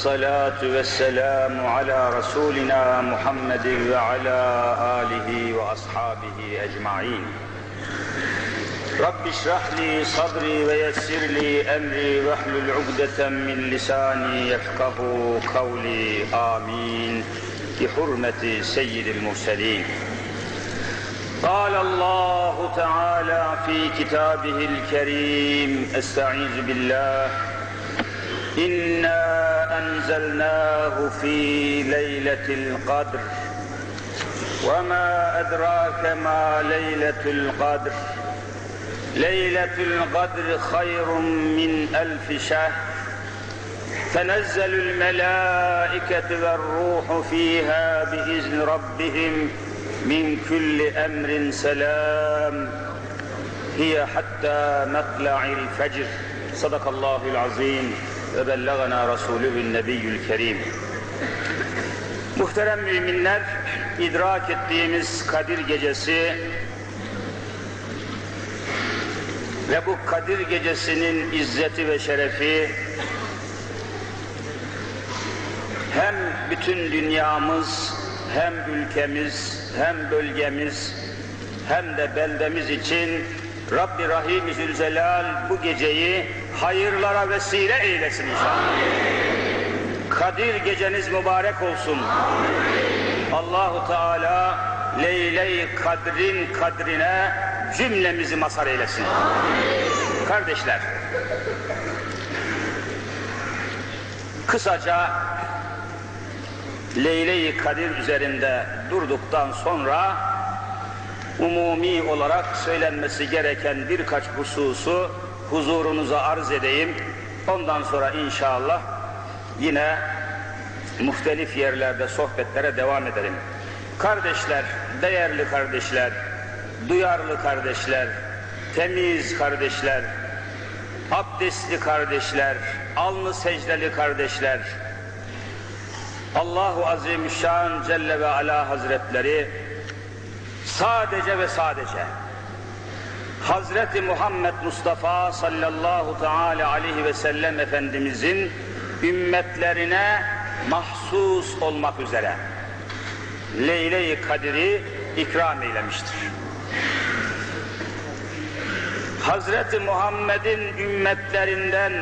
والصلاة والسلام على رسولنا محمد وعلى آله وأصحابه أجمعين. رب اشرح لي صدري ويسر لي أمري واحلل عقدة من لساني يفقه قولي. آمين. بحرمة سيد المرسلين. قال الله تعالى في كتابه الكريم أستعيذ بالله. إنا أنزلناه في ليلة القدر. وما أدراك ما ليلة القدر. ليلة القدر خير من ألف شهر. تنزل الملائكة والروح فيها بإذن ربهم من كل أمر سلام. هي حتى مطلع الفجر. صدق الله العظيم. Ve bellagana Resulühün Nebiyyül Kerim. Muhterem müminler, idrak ettiğimiz Kadir Gecesi ve bu Kadir Gecesi'nin izzeti ve şerefi hem bütün dünyamız, hem ülkemiz, hem bölgemiz, hem de beldemiz için Rabbi Rahim Zülcelal bu geceyi hayırlara vesile eylesin inşallah. Kadir geceniz mübarek olsun. Allahu Teala Leyle-i Kadrin kadrine cümlemizi mazhar eylesin. Kardeşler, kısaca Leyle-i Kadir üzerinde durduktan sonra umumi olarak söylenmesi gereken birkaç hususu huzurunuza arz edeyim. Ondan sonra inşallah yine muhtelif yerlerde sohbetlere devam edelim. Kardeşler, değerli kardeşler, duyarlı kardeşler, temiz kardeşler, abdestli kardeşler, alnı secdeli kardeşler, Allahu Azimüşşan Celle ve Ala Hazretleri sadece ve sadece Hazreti Muhammed Mustafa sallallahu teala aleyhi ve sellem Efendimizin ümmetlerine mahsus olmak üzere Leyle-i Kadir'i ikram eylemiştir. Hazreti Muhammed'in ümmetlerinden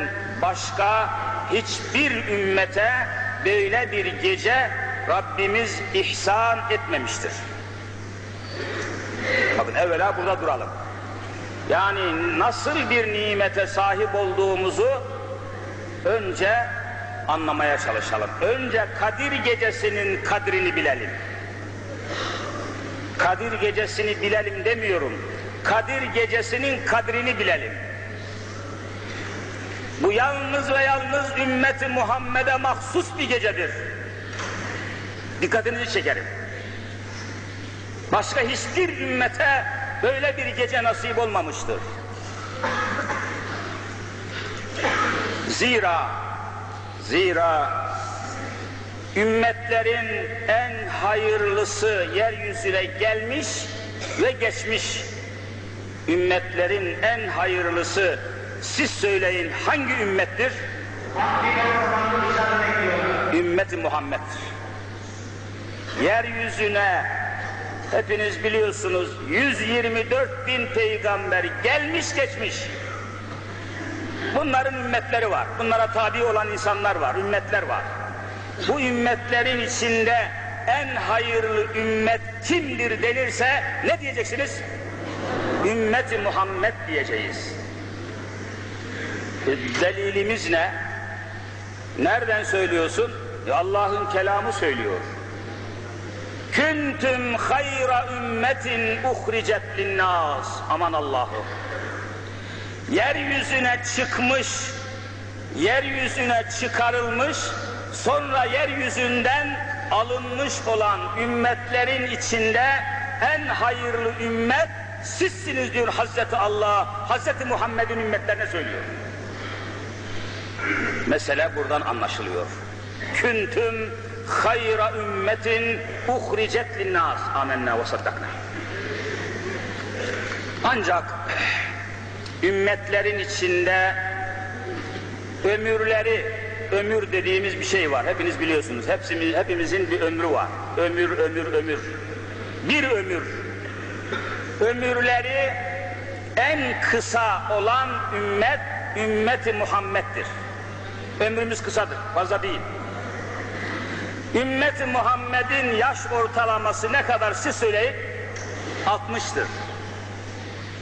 başka hiçbir ümmete böyle bir gece Rabbimiz ihsan etmemiştir. Bakın evvela burada duralım. Yani nasıl bir nimete sahip olduğumuzu önce anlamaya çalışalım. Önce Kadir gecesinin kadrini bilelim. Kadir gecesini bilelim demiyorum. Kadir gecesinin kadrini bilelim. Bu yalnız ve yalnız ümmeti Muhammed'e mahsus bir gecedir. Dikkatinizi çekerim. Başka hiçbir ümmete böyle bir gece nasip olmamıştır. Zira, zira ümmetlerin en hayırlısı yeryüzüne gelmiş ve geçmiş. Ümmetlerin en hayırlısı siz söyleyin hangi ümmettir? Ümmeti Muhammed'dir. Yeryüzüne hepiniz biliyorsunuz 124 bin peygamber gelmiş geçmiş. Bunların ümmetleri var. Bunlara tabi olan insanlar var, ümmetler var. Bu ümmetlerin içinde en hayırlı ümmet kimdir denirse ne diyeceksiniz? Ümmeti Muhammed diyeceğiz. E, delilimiz ne? Nereden söylüyorsun? E, Allah'ın kelamı söylüyor. Küntüm hayra ümmetin uhricet linnas. Aman Allah'ım. Yeryüzüne çıkmış, yeryüzüne çıkarılmış, sonra yeryüzünden alınmış olan ümmetlerin içinde en hayırlı ümmet sizsiniz diyor Hazreti Allah, Hazreti Muhammed'in ümmetlerine söylüyor. Mesele buradan anlaşılıyor. Küntüm hayra ümmetin uhricet linnas. Amenna ve saddakna. Ancak ümmetlerin içinde ömürleri ömür dediğimiz bir şey var. Hepiniz biliyorsunuz. Hepsimiz, hepimizin bir ömrü var. Ömür, ömür, ömür. Bir ömür. Ömürleri en kısa olan ümmet, ümmeti Muhammed'dir. Ömrümüz kısadır, fazla değil. Ümmeti Muhammed'in yaş ortalaması ne kadar siz söyleyin? 60'tır.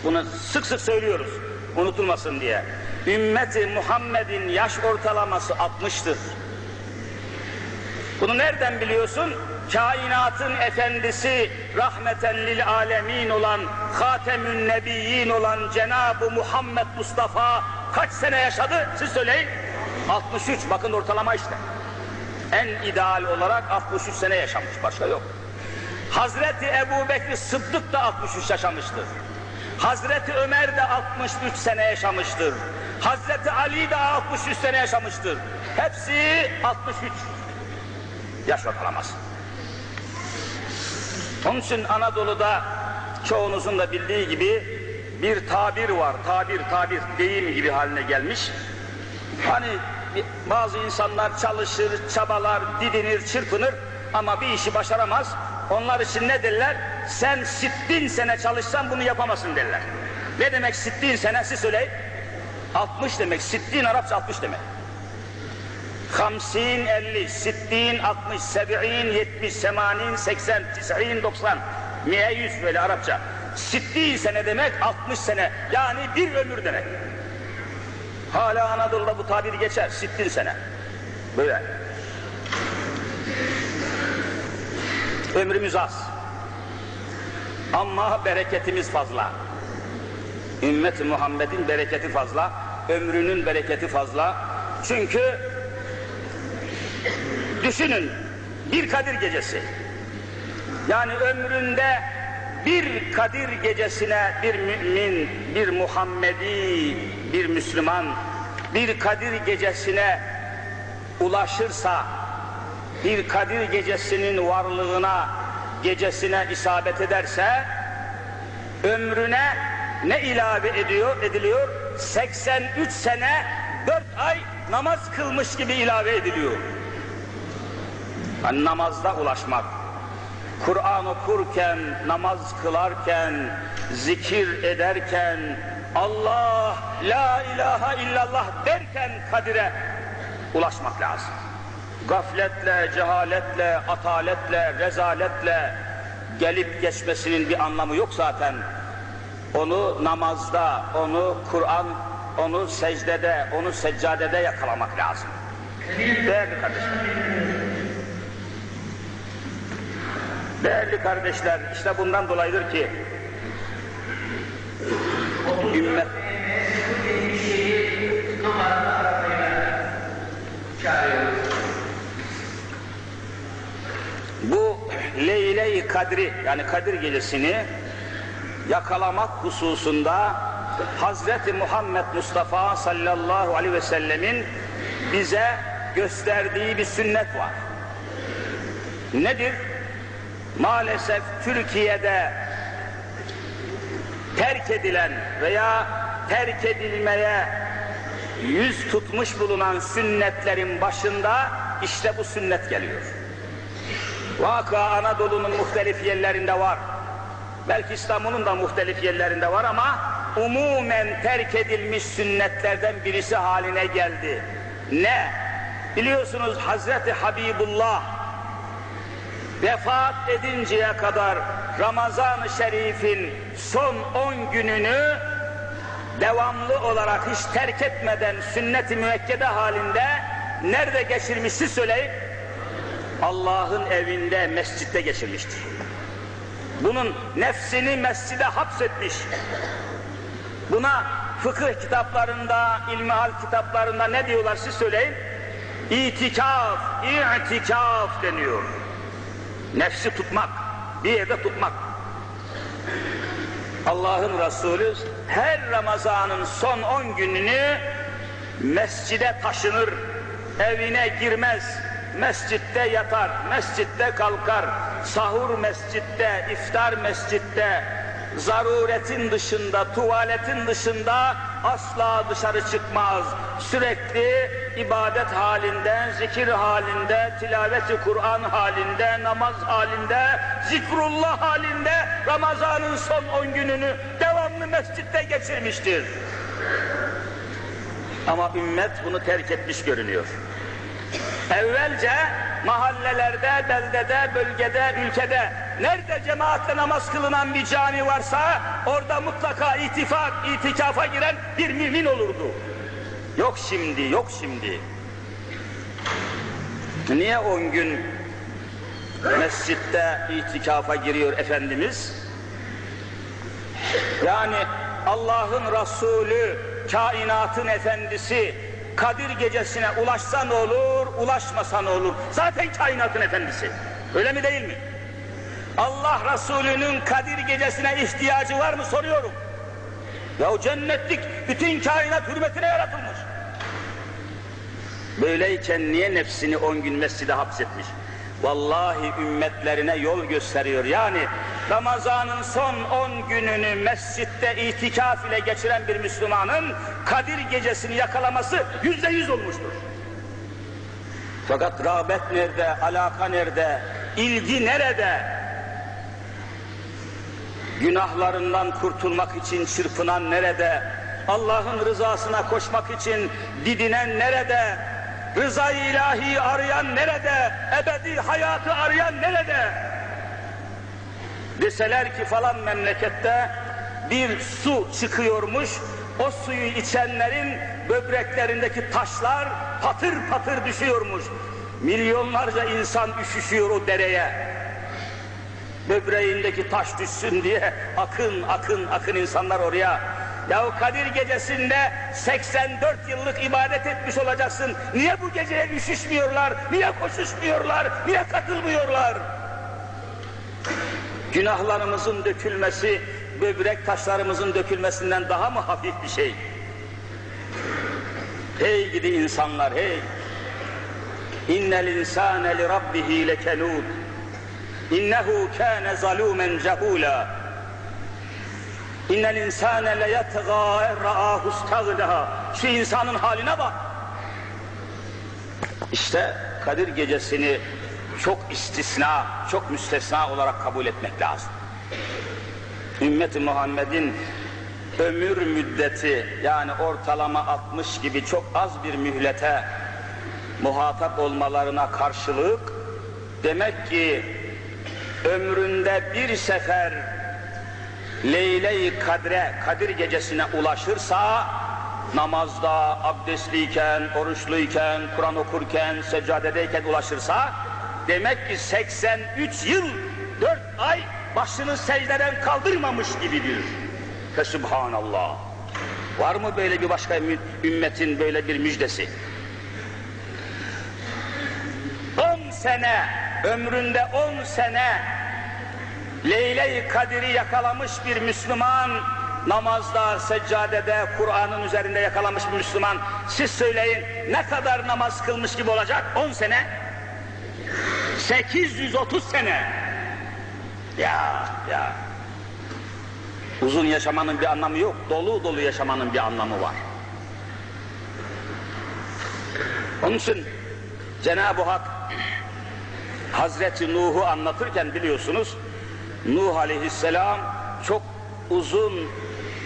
Bunu sık sık söylüyoruz, unutulmasın diye. Ümmeti Muhammed'in yaş ortalaması 60'tır. Bunu nereden biliyorsun? Kainatın efendisi, rahmeten lil alemin olan, Hatemün Nebiyyin olan Cenab-ı Muhammed Mustafa kaç sene yaşadı? Siz söyleyin. 63, bakın ortalama işte. En ideal olarak 63 sene yaşamış, başka yok. Hazreti Ebu Bekir Sıddık da 63 yaşamıştır. Hazreti Ömer de 63 sene yaşamıştır. Hazreti Ali de 63 sene yaşamıştır. Hepsi 63 yaş ortalaması. Onun için Anadolu'da çoğunuzun da bildiği gibi bir tabir var. Tabir, tabir, deyim gibi haline gelmiş. Hani bazı insanlar çalışır, çabalar, didinir, çırpınır ama bir işi başaramaz. Onlar için ne derler? Sen sittin sene çalışsan bunu yapamazsın derler. Ne demek sittin sene? Siz söyleyin. 60 demek. Sittin Arapça 60 demek. Hamsin, elli, sittin, altmış, seb'in, yetmiş, semanin, seksen, tis'in, doksan, miye yüz böyle Arapça. Sittin sene demek, altmış sene. Yani bir ömür demek. Hala Anadolu'da bu tabir geçer, sittin sene. Böyle. Ömrümüz az. Ama bereketimiz fazla. Ümmet-i Muhammed'in bereketi fazla, ömrünün bereketi fazla. Çünkü düşünün bir Kadir gecesi. Yani ömründe bir Kadir gecesine bir mümin, bir Muhammedi, bir Müslüman bir Kadir gecesine ulaşırsa bir Kadir gecesinin varlığına, gecesine isabet ederse ömrüne ne ilave ediyor, ediliyor? 83 sene 4 ay namaz kılmış gibi ilave ediliyor. Yani namazda ulaşmak, Kur'an okurken, namaz kılarken, zikir ederken, Allah, la ilahe illallah derken kadire ulaşmak lazım. Gafletle, cehaletle, ataletle, rezaletle gelip geçmesinin bir anlamı yok zaten. Onu namazda, onu Kur'an, onu secdede, onu seccadede yakalamak lazım. Değerli kardeşler. Değerli kardeşler, işte bundan dolayıdır ki ümmet bu Leyle-i Kadri yani Kadir gecesini yakalamak hususunda Hazreti Muhammed Mustafa sallallahu aleyhi ve sellemin bize gösterdiği bir sünnet var. Nedir? Maalesef Türkiye'de terk edilen veya terk edilmeye yüz tutmuş bulunan sünnetlerin başında işte bu sünnet geliyor. Vaka Anadolu'nun muhtelif yerlerinde var. Belki İstanbul'un da muhtelif yerlerinde var ama umumen terk edilmiş sünnetlerden birisi haline geldi. Ne? Biliyorsunuz Hazreti Habibullah vefat edinceye kadar Ramazan-ı Şerif'in son 10 gününü devamlı olarak hiç terk etmeden sünnet-i müekkede halinde nerede geçirmişti söyleyin? Allah'ın evinde, mescitte geçirmiştir. Bunun nefsini mescide hapsetmiş. Buna fıkıh kitaplarında, ilmihal kitaplarında ne diyorlar siz söyleyin? İtikaf, i'tikaf deniyor. Nefsi tutmak, bir yerde tutmak. Allah'ın Resulü her Ramazan'ın son 10 gününü mescide taşınır, evine girmez, mescitte yatar, mescitte kalkar, sahur mescitte, iftar mescitte, zaruretin dışında, tuvaletin dışında asla dışarı çıkmaz. Sürekli ibadet halinde, zikir halinde, tilaveti Kur'an halinde, namaz halinde, zikrullah halinde Ramazan'ın son on gününü devamlı mescitte geçirmiştir. Ama ümmet bunu terk etmiş görünüyor. Evvelce mahallelerde, beldede, bölgede, ülkede nerede cemaatle namaz kılınan bir cami varsa orada mutlaka itifak, itikafa giren bir mümin olurdu. Yok şimdi, yok şimdi. Niye on gün mescitte itikafa giriyor Efendimiz? Yani Allah'ın Resulü, kainatın efendisi Kadir gecesine ulaşsa ne olur, ulaşmasa ne olur? Zaten kainatın efendisi. Öyle mi değil mi? Allah Resulü'nün Kadir gecesine ihtiyacı var mı soruyorum. Ya cennetlik bütün kainat hürmetine yaratılmış. Böyleyken niye nefsini on gün mescide hapsetmiş? Vallahi ümmetlerine yol gösteriyor. Yani Ramazan'ın son on gününü mescitte itikaf ile geçiren bir Müslümanın Kadir gecesini yakalaması yüzde yüz olmuştur. Fakat rağbet nerede, alaka nerede, ilgi nerede? Günahlarından kurtulmak için çırpınan nerede? Allah'ın rızasına koşmak için didinen nerede? Rızayı ilahi arayan nerede? Ebedi hayatı arayan nerede? Deseler ki falan memlekette bir su çıkıyormuş, o suyu içenlerin böbreklerindeki taşlar patır patır düşüyormuş. Milyonlarca insan üşüşüyor o dereye. Böbreğindeki taş düşsün diye akın akın akın insanlar oraya. Ya Kadir gecesinde 84 yıllık ibadet etmiş olacaksın. Niye bu geceye üşüşmüyorlar? Niye koşuşmuyorlar? Niye katılmıyorlar? Günahlarımızın dökülmesi, böbrek taşlarımızın dökülmesinden daha mı hafif bir şey? Hey gidi insanlar hey! İnnel insane li rabbihi lekenud. İnnehu kâne zalûmen cehûlâ. İnnel insâne le yetgâ erra'âhu. Şu insanın haline bak. İşte Kadir gecesini çok istisna, çok müstesna olarak kabul etmek lazım. Ümmet-i Muhammed'in ömür müddeti yani ortalama 60 gibi çok az bir mühlete muhatap olmalarına karşılık demek ki ömründe bir sefer Leyle-i Kadre, Kadir gecesine ulaşırsa namazda, abdestliyken, oruçluyken, Kur'an okurken, seccadedeyken ulaşırsa demek ki 83 yıl 4 ay başını secdeden kaldırmamış gibidir. Fe subhanallah. Var mı böyle bir başka ümmetin böyle bir müjdesi? 10 sene, ömründe 10 sene Leyle-i Kadir'i yakalamış bir Müslüman, namazda, seccadede, Kur'an'ın üzerinde yakalamış bir Müslüman, siz söyleyin ne kadar namaz kılmış gibi olacak? 10 sene? 830 sene. Ya, ya. Uzun yaşamanın bir anlamı yok, dolu dolu yaşamanın bir anlamı var. Onun için Cenab-ı Hak Hazreti Nuh'u anlatırken biliyorsunuz Nuh aleyhisselam çok uzun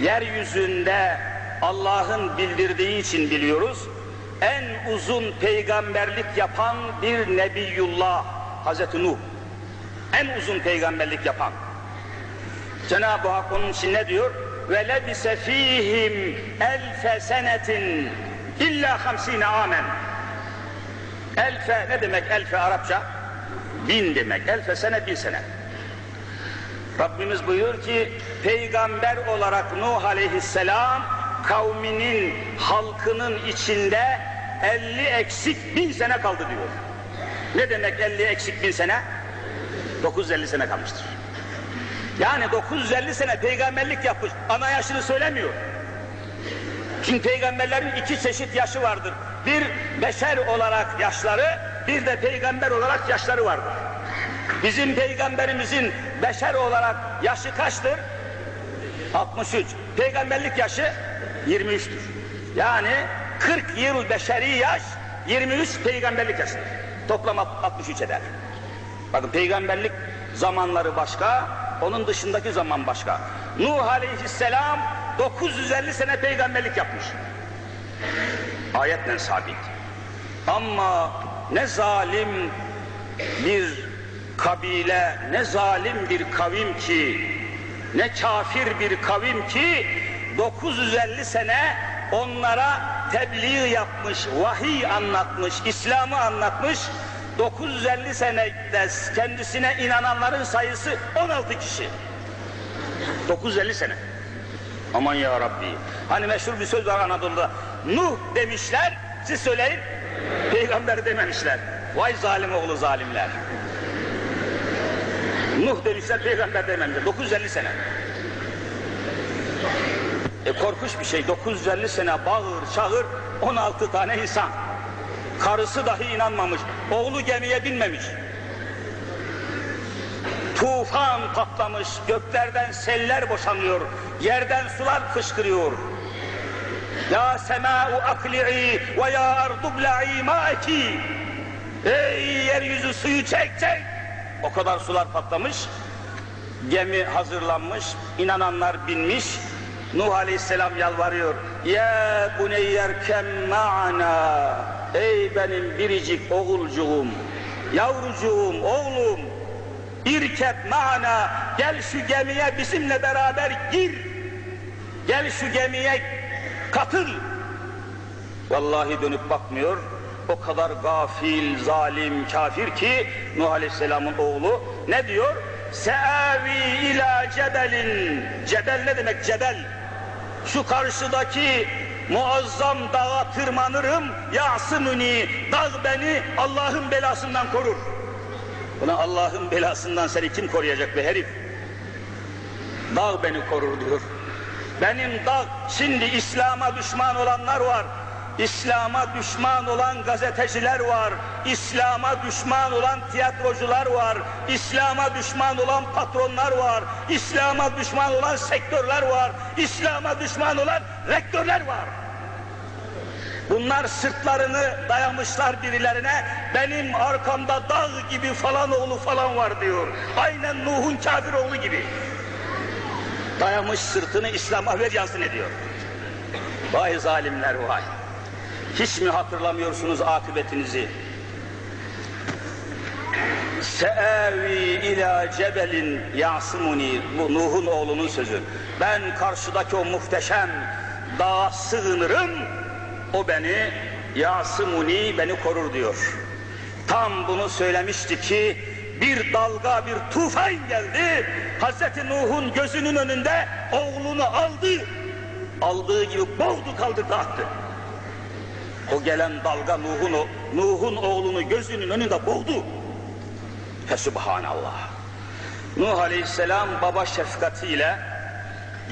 yeryüzünde Allah'ın bildirdiği için biliyoruz. En uzun peygamberlik yapan bir nebiyullah Hazreti Nuh. En uzun peygamberlik yapan. Cenab-ı Hak onun için ne diyor? Ve lebise fihim elfe senetin illa hamsine amen. Elfe ne demek elfe Arapça? Bin demek. Elfe sene bin sene. Rabbimiz buyuruyor ki peygamber olarak Nuh aleyhisselam kavminin halkının içinde 50 eksik bin sene kaldı diyor. Ne demek 50 eksik bin sene? 950 sene kalmıştır. Yani 950 sene peygamberlik yapmış. Ana yaşını söylemiyor. Çünkü peygamberlerin iki çeşit yaşı vardır. Bir beşer olarak yaşları, bir de peygamber olarak yaşları vardır. Bizim peygamberimizin beşer olarak yaşı kaçtır? 63. Peygamberlik yaşı 23'tür. Yani 40 yıl beşeri yaş 23 peygamberlik yaşıdır. Toplam 63 eder. Bakın peygamberlik zamanları başka, onun dışındaki zaman başka. Nuh aleyhisselam 950 sene peygamberlik yapmış. Ayetle sabit. Ama ne zalim bir kabile, ne zalim bir kavim ki, ne kafir bir kavim ki 950 sene onlara tebliğ yapmış, vahiy anlatmış, İslam'ı anlatmış. 950 senede kendisine inananların sayısı 16 kişi. 950 sene. Aman ya Rabbi. Hani meşhur bir söz var Anadolu'da. Nuh demişler, siz söyleyin. Peygamber dememişler. Vay zalim oğlu zalimler. Nuh demişler, peygamber dememişler. 950 sene. E korkunç bir şey. 950 sene bağır, çağır, 16 tane insan. Karısı dahi inanmamış. Oğlu gemiye binmemiş. Tufan patlamış, göklerden seller boşanıyor, yerden sular fışkırıyor. Ya semâ'u akli'i ve ya ardu bla'i ma'eki. Ey yeryüzü suyu çek çek. O kadar sular patlamış, gemi hazırlanmış, inananlar binmiş. Nuh Aleyhisselam yalvarıyor. Ya buneyyerkem ma'ana. Ey benim biricik oğulcuğum, yavrucuğum, oğlum. İrkep ma'ana. Gel şu gemiye bizimle beraber gir. Gel şu gemiye katıl. Vallahi dönüp bakmıyor. O kadar gafil, zalim, kafir ki Nuh Aleyhisselam'ın oğlu ne diyor? Seavi ila cebelin. Cebel ne demek cebel? Şu karşıdaki muazzam dağa tırmanırım. Yasımuni, dağ beni Allah'ın belasından korur. Buna Allah'ın belasından seni kim koruyacak be herif? Dağ beni korur diyor. Benim dağ, şimdi İslam'a düşman olanlar var. İslam'a düşman olan gazeteciler var. İslam'a düşman olan tiyatrocular var. İslam'a düşman olan patronlar var. İslam'a düşman olan sektörler var. İslam'a düşman olan rektörler var. Bunlar sırtlarını dayamışlar birilerine. Benim arkamda dağ gibi falan oğlu falan var diyor. Aynen Nuh'un kafir oğlu gibi. Dayamış sırtını İslam'a ver yansın ediyor. Vay zalimler vay. Hiç mi hatırlamıyorsunuz akıbetinizi? Seavi ila cebelin yasımuni bu Nuh'un oğlunun sözü. Ben karşıdaki o muhteşem dağa sığınırım. O beni yasımuni beni korur diyor. Tam bunu söylemişti ki bir dalga bir tufan geldi. Hazreti Nuh'un gözünün önünde oğlunu aldı. Aldığı gibi boğdu kaldırdı attı. O gelen dalga Nuh'un Nuh'un oğlunu gözünün önünde boğdu. Fe subhanallah. Nuh Aleyhisselam baba şefkatiyle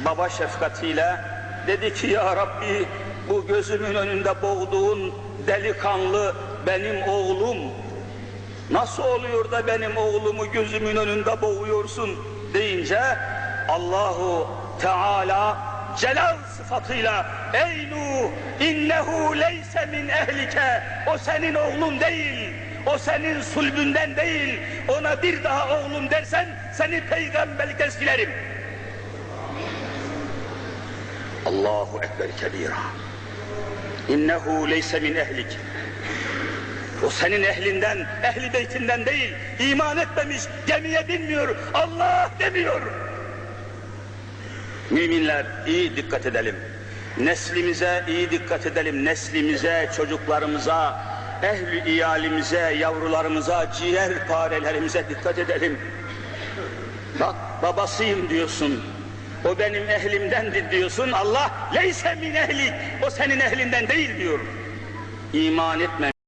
baba şefkatiyle dedi ki ya Rabbi bu gözümün önünde boğduğun delikanlı benim oğlum nasıl oluyor da benim oğlumu gözümün önünde boğuyorsun deyince Allahu Teala celal sıfatıyla ey Nuh innehu leyse min ehlike o senin oğlun değil o senin sulbünden değil ona bir daha oğlum dersen seni peygamberlikten silerim Allahu Ekber kebira. İnnehu leyse min ehlik. O senin ehlinden, ehli beytinden değil, iman etmemiş, gemiye binmiyor, Allah demiyor. Müminler iyi dikkat edelim. Neslimize iyi dikkat edelim. Neslimize, çocuklarımıza, ehli iyalimize, yavrularımıza, ciğer parelerimize dikkat edelim. Bak babasıyım diyorsun. O benim ehlimdendir diyorsun. Allah leyse min ehlik. O senin ehlinden değil diyor. İman etme.